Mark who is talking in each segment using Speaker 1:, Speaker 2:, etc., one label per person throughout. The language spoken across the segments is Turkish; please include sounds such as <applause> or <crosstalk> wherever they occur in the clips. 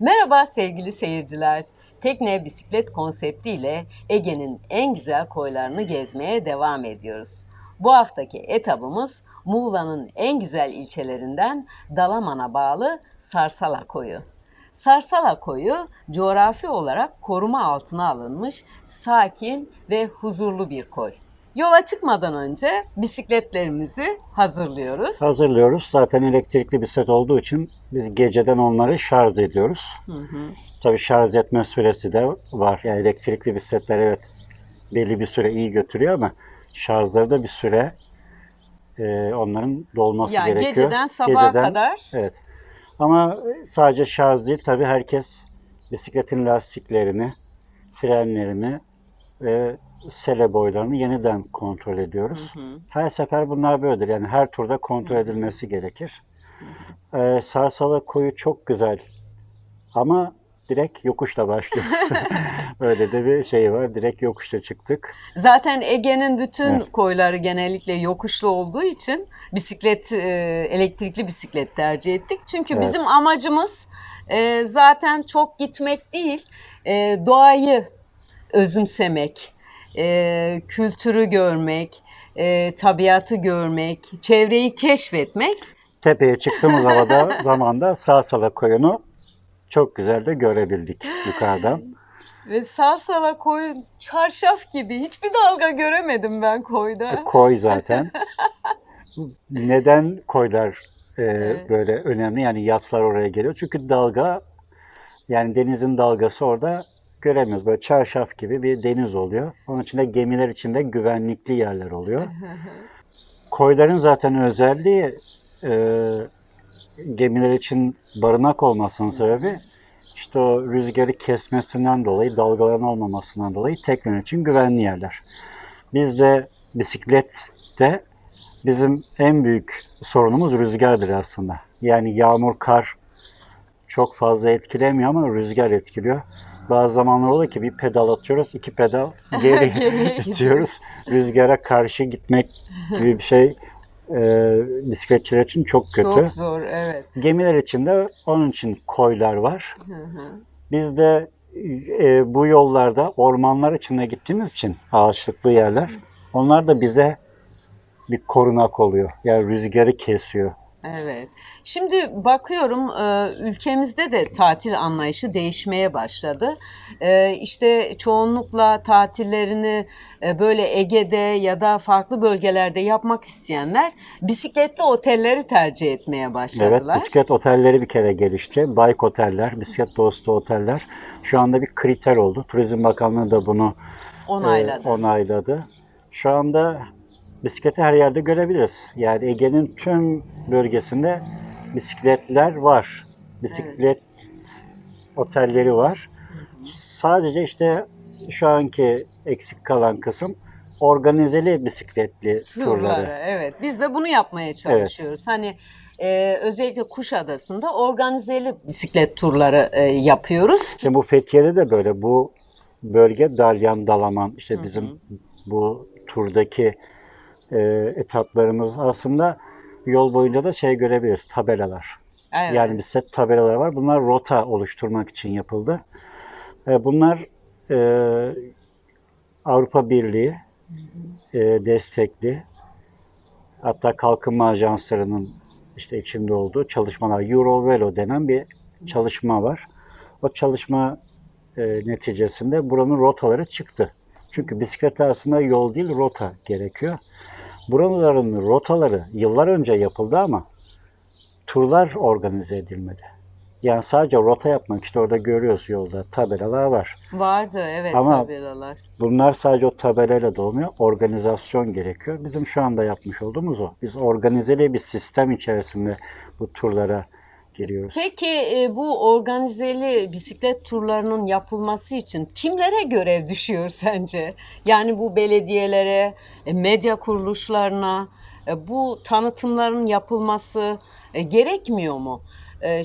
Speaker 1: Merhaba sevgili seyirciler. Tekne bisiklet konseptiyle Ege'nin en güzel koylarını gezmeye devam ediyoruz. Bu haftaki etabımız Muğla'nın en güzel ilçelerinden Dalaman'a bağlı Sarsala Koyu. Sarsala Koyu coğrafi olarak koruma altına alınmış sakin ve huzurlu bir koy. Yola çıkmadan önce bisikletlerimizi hazırlıyoruz.
Speaker 2: Hazırlıyoruz. Zaten elektrikli bir set olduğu için biz geceden onları şarj ediyoruz.
Speaker 1: Hı hı.
Speaker 2: Tabii şarj etme süresi de var. Yani elektrikli bisikletler evet belli bir süre iyi götürüyor ama şarjları da bir süre e, onların dolması
Speaker 1: Yani
Speaker 2: gerekiyor.
Speaker 1: geceden sabaha
Speaker 2: Geceden-
Speaker 1: kadar
Speaker 2: Evet. Ama sadece şarj değil tabii herkes bisikletin lastiklerini, frenlerini ve sele boylarını yeniden kontrol ediyoruz.
Speaker 1: Hı hı.
Speaker 2: Her sefer bunlar böyledir. Yani her turda kontrol edilmesi gerekir. Ee, Sarsala koyu çok güzel ama direkt yokuşla başlıyoruz. <laughs> Öyle de bir şey var. Direkt yokuşla çıktık.
Speaker 1: Zaten Ege'nin bütün
Speaker 2: Evet.
Speaker 1: koyları genellikle yokuşlu olduğu için bisiklet, e, elektrikli bisiklet tercih ettik. Çünkü
Speaker 2: Evet.
Speaker 1: bizim amacımız e, zaten çok gitmek değil, e, doğayı özümsemek, e, kültürü görmek, e, tabiatı görmek, çevreyi keşfetmek.
Speaker 2: Tepeye çıktığımız <laughs> havada zamanda Sarsala koyunu çok güzel de görebildik yukarıdan.
Speaker 1: Ve Sarsala koyu çarşaf gibi hiçbir dalga göremedim ben koyda.
Speaker 2: Koy zaten. <laughs> Neden koylar e,
Speaker 1: Evet.
Speaker 2: böyle önemli? Yani yatlar oraya geliyor. Çünkü dalga yani denizin dalgası orada göremiyoruz. Böyle çarşaf gibi bir deniz oluyor. Onun için de gemiler için de güvenlikli yerler oluyor. <laughs> Koyların zaten özelliği e, gemiler için barınak olmasının sebebi işte o rüzgarı kesmesinden dolayı, dalgaların olmamasından dolayı tekneler için güvenli yerler. Biz de bisiklette bizim en büyük sorunumuz rüzgardır aslında. Yani yağmur, kar çok fazla etkilemiyor ama rüzgar etkiliyor. Bazı zamanlar oluyor ki bir pedal atıyoruz, iki pedal <laughs> geri
Speaker 1: Geriye
Speaker 2: itiyoruz. Rüzgara karşı gitmek gibi bir şey e, bisikletçiler için çok kötü.
Speaker 1: Çok zor, evet.
Speaker 2: Gemiler için de onun için koylar var.
Speaker 1: Hı hı.
Speaker 2: Biz de e, bu yollarda ormanlar içinde gittiğimiz için ağaçlıklı yerler, onlar da bize bir korunak oluyor. Yani rüzgarı kesiyor.
Speaker 1: Evet. Şimdi bakıyorum e, ülkemizde de tatil anlayışı değişmeye başladı. E, İşte çoğunlukla tatillerini e, böyle Ege'de ya da farklı bölgelerde yapmak isteyenler bisikletli otelleri tercih etmeye
Speaker 2: Evet,
Speaker 1: başladılar.
Speaker 2: bisiklet otelleri bir kere gelişti. Bike oteller, bisiklet dostu oteller şu anda bir kriter oldu. Turizm Bakanlığı da bunu e,
Speaker 1: Onayladı.
Speaker 2: onayladı. Şu anda bisikleti her yerde görebiliriz. Yani Ege'nin tüm bölgesinde bisikletler var. Bisiklet otelleri var. Sadece işte şu anki eksik kalan kısım organizeli bisikletli
Speaker 1: Turları,
Speaker 2: turları.
Speaker 1: evet. Biz de bunu yapmaya çalışıyoruz. Hani e, özellikle Kuşadası'nda organizeli bisiklet turları e, yapıyoruz.
Speaker 2: Şimdi bu Fethiye'de de böyle bu bölge Dalyan, Dalaman işte bizim bu turdaki e, etaplarımız aslında yol boyunca da şey görebiliriz tabelalar.
Speaker 1: Evet.
Speaker 2: Yani bisiklet tabelaları var. Bunlar rota oluşturmak için yapıldı. E, bunlar e, Avrupa Birliği e, destekli hatta kalkınma ajanslarının işte içinde olduğu çalışmalar Eurovelo denen bir çalışma var. O çalışma e, neticesinde buranın rotaları çıktı. Çünkü bisiklet aslında yol değil rota gerekiyor. Buraların rotaları yıllar önce yapıldı ama turlar organize edilmedi. Yani sadece rota yapmak işte orada görüyoruz yolda tabelalar var.
Speaker 1: Vardı evet
Speaker 2: Ama-
Speaker 1: tabelalar.
Speaker 2: Bunlar sadece o tabelayla da olmuyor. Organizasyon gerekiyor. Bizim şu anda yapmış olduğumuz o. Biz organizeli bir sistem içerisinde bu turlara giriyoruz.
Speaker 1: Peki e, bu organizeli bisiklet turlarının yapılması için kimlere görev düşüyor <laughs> sence? Yani bu belediyelere, e, medya kuruluşlarına e, bu tanıtımların yapılması gerekmiyor mu?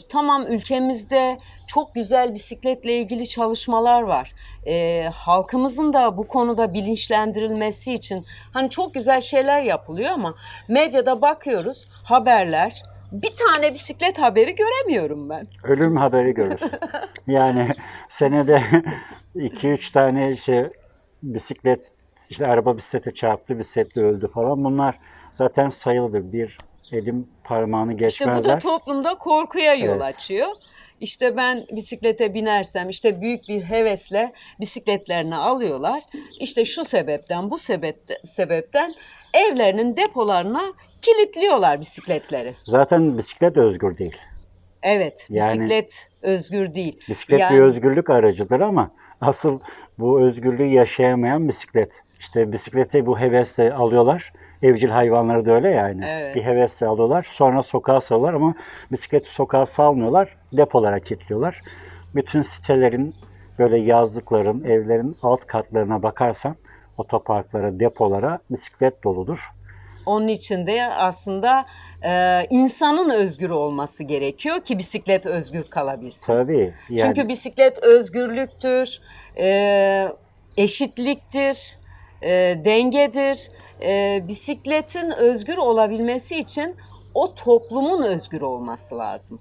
Speaker 1: Tamam ülkemizde çok güzel bisikletle ilgili çalışmalar var. E, halkımızın da bu konuda bilinçlendirilmesi için hani çok güzel şeyler yapılıyor ama medyada bakıyoruz haberler bir tane bisiklet haberi göremiyorum ben.
Speaker 2: Ölüm haberi görürsün. <laughs> yani senede <laughs> 2-3 tane işte bisiklet, işte araba bisiklete çarptı, bisikletle öldü falan. Bunlar zaten sayılıdır. Bir elim parmağını
Speaker 1: İşte bu da
Speaker 2: geçmezler.
Speaker 1: toplumda korkuya yol
Speaker 2: Evet.
Speaker 1: açıyor. İşte ben bisiklete binersem işte büyük bir hevesle bisikletlerini alıyorlar. İşte şu sebepten bu sebepte, sebepten evlerinin depolarına kilitliyorlar bisikletleri.
Speaker 2: Zaten bisiklet özgür değil.
Speaker 1: Evet,
Speaker 2: Yani-
Speaker 1: bisiklet özgür değil.
Speaker 2: Bisiklet
Speaker 1: Yani-
Speaker 2: bir özgürlük aracıdır ama asıl bu özgürlüğü yaşayamayan bisiklet. İşte bisikleti bu hevesle alıyorlar. Evcil hayvanları da öyle yani.
Speaker 1: Evet.
Speaker 2: Bir hevesle alıyorlar. Sonra sokağa salıyorlar ama bisikleti sokağa salmıyorlar. Depolara kilitliyorlar. Bütün sitelerin böyle yazlıkların, evlerin alt katlarına bakarsan otoparklara, depolara bisiklet doludur.
Speaker 1: Onun için de aslında e, insanın özgür olması gerekiyor ki bisiklet özgür kalabilsin.
Speaker 2: Tabii. Yani
Speaker 1: Çünkü bisiklet özgürlüktür, e, eşitliktir, e, dengedir. E, bisikletin özgür olabilmesi için o toplumun özgür olması lazım.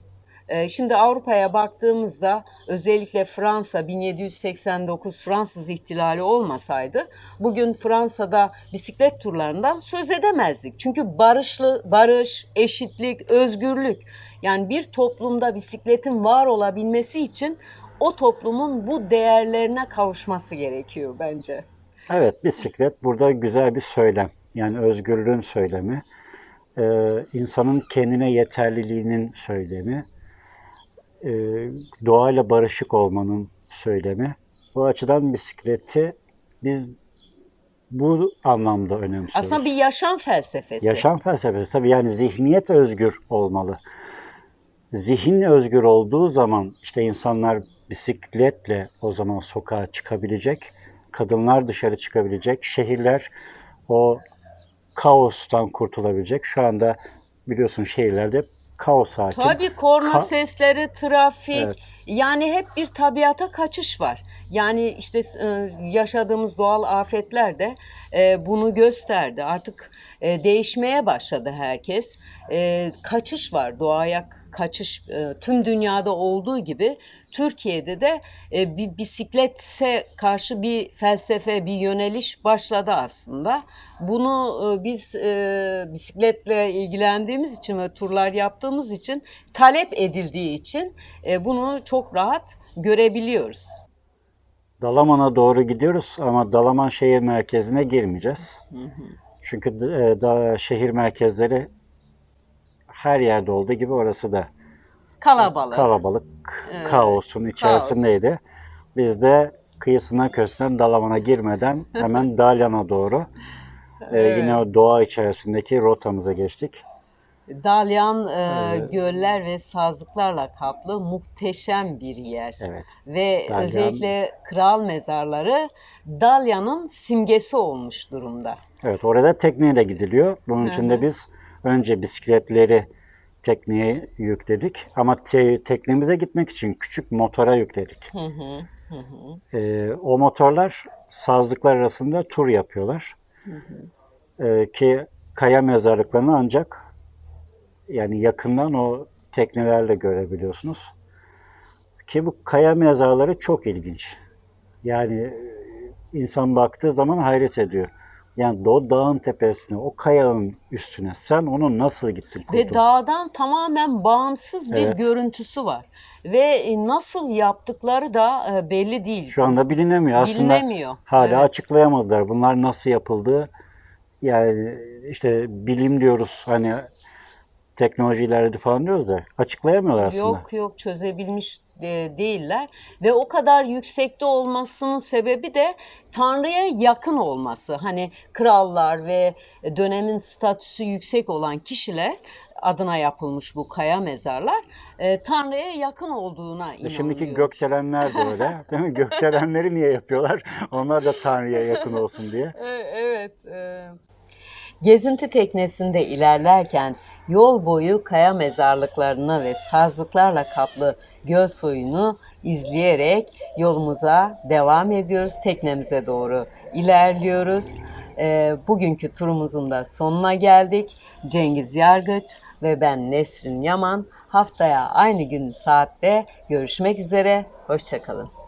Speaker 1: E, Şimdi Avrupa'ya baktığımızda özellikle Fransa 1789 Fransız ihtilali olmasaydı bugün Fransa'da bisiklet turlarından söz edemezdik. Çünkü barışlı barış, eşitlik, özgürlük yani bir toplumda bisikletin var olabilmesi için o toplumun bu değerlerine kavuşması gerekiyor bence.
Speaker 2: Evet, bisiklet burada güzel bir söylem. Yani özgürlüğün söylemi, Ee, insanın kendine yeterliliğinin söylemi, ee, doğayla barışık olmanın söylemi. Bu açıdan bisikleti biz bu anlamda önemsiyoruz.
Speaker 1: Aslında bir yaşam felsefesi.
Speaker 2: Yaşam felsefesi tabii yani zihniyet özgür olmalı. Zihin özgür olduğu zaman işte insanlar bisikletle o zaman sokağa çıkabilecek, kadınlar dışarı çıkabilecek, şehirler o kaostan kurtulabilecek. Şu anda biliyorsun şehirlerde kaos hakim.
Speaker 1: Tabii korna
Speaker 2: Ka-
Speaker 1: sesleri, trafik,
Speaker 2: Evet.
Speaker 1: yani hep bir tabiata kaçış var. Yani işte e, yaşadığımız doğal afetler de e, bunu gösterdi. Artık e, değişmeye başladı herkes. Kaçış var, doğaya kaçış e, tüm dünyada olduğu gibi Türkiye'de de e, bir bisiklete karşı bir felsefe, bir yöneliş başladı aslında. Bunu e, biz bisikletle ilgilendiğimiz için ve turlar yaptığımız için talep edildiği için bunu çok rahat görebiliyoruz.
Speaker 2: Dalaman'a doğru gidiyoruz ama Dalaman şehir merkezine girmeyeceğiz. Çünkü e, da şehir merkezleri her yerde olduğu gibi orası da
Speaker 1: Kalabalık.
Speaker 2: kalabalık,
Speaker 1: Evet,
Speaker 2: kaosun içerisindeydi. Biz de kıyısına köşesinden Dalaman'a girmeden hemen <laughs> Dalyan'a doğru e,
Speaker 1: Evet.
Speaker 2: yine o doğa içerisindeki rotamıza geçtik.
Speaker 1: Dalyan e,
Speaker 2: Evet.
Speaker 1: göller ve sazlıklarla kaplı muhteşem bir yer.
Speaker 2: Evet.
Speaker 1: Ve
Speaker 2: Dalyan-
Speaker 1: özellikle kral mezarları Dalyan'ın simgesi olmuş durumda.
Speaker 2: Evet orada tekneyle gidiliyor. Bunun için de biz önce bisikletleri tekneye yükledik ama te- teknemize gitmek için küçük motora yükledik.
Speaker 1: Hı hı, hı hı.
Speaker 2: Ee, o motorlar sazlıklar arasında tur yapıyorlar. Ee, ki kaya mezarlıklarını ancak yani yakından o teknelerle görebiliyorsunuz. Ki bu kaya mezarları çok ilginç. Yani e, insan baktığı zaman hayret ediyor. Yani o dağın tepesine, o kayanın üstüne sen onu nasıl gittin
Speaker 1: Ve
Speaker 2: kurdun?
Speaker 1: dağdan tamamen bağımsız bir
Speaker 2: Evet.
Speaker 1: görüntüsü var. Ve e, nasıl yaptıkları da e, belli değil.
Speaker 2: Şu anda bilinemiyor. Aslında
Speaker 1: Bilinemiyor.
Speaker 2: hala
Speaker 1: Evet.
Speaker 2: açıklayamadılar. Bunlar nasıl yapıldı? Yani işte bilim diyoruz hani teknoloji ilerledi falan diyoruz da açıklayamıyorlar aslında.
Speaker 1: Yok yok çözebilmiş e, değiller ve o kadar yüksekte olmasının sebebi de Tanrı'ya yakın olması. Hani krallar ve dönemin statüsü yüksek olan kişiler adına yapılmış bu kaya mezarlar e, Tanrı'ya yakın olduğuna
Speaker 2: E
Speaker 1: inanılıyor.
Speaker 2: Şimdiki gökdelenler de öyle. <laughs> Değil mi? Gökdelenleri niye yapıyorlar? Onlar da Tanrı'ya yakın olsun diye.
Speaker 1: E, Evet. e, Gezinti teknesinde ilerlerken yol boyu kaya mezarlıklarını ve sazlıklarla kaplı göl suyunu izleyerek yolumuza devam ediyoruz. Teknemize doğru ilerliyoruz. E, bugünkü turumuzun da sonuna geldik. Cengiz Yargıç, ve ben Nesrin Yaman. Haftaya aynı gün saatte görüşmek üzere. Hoşçakalın.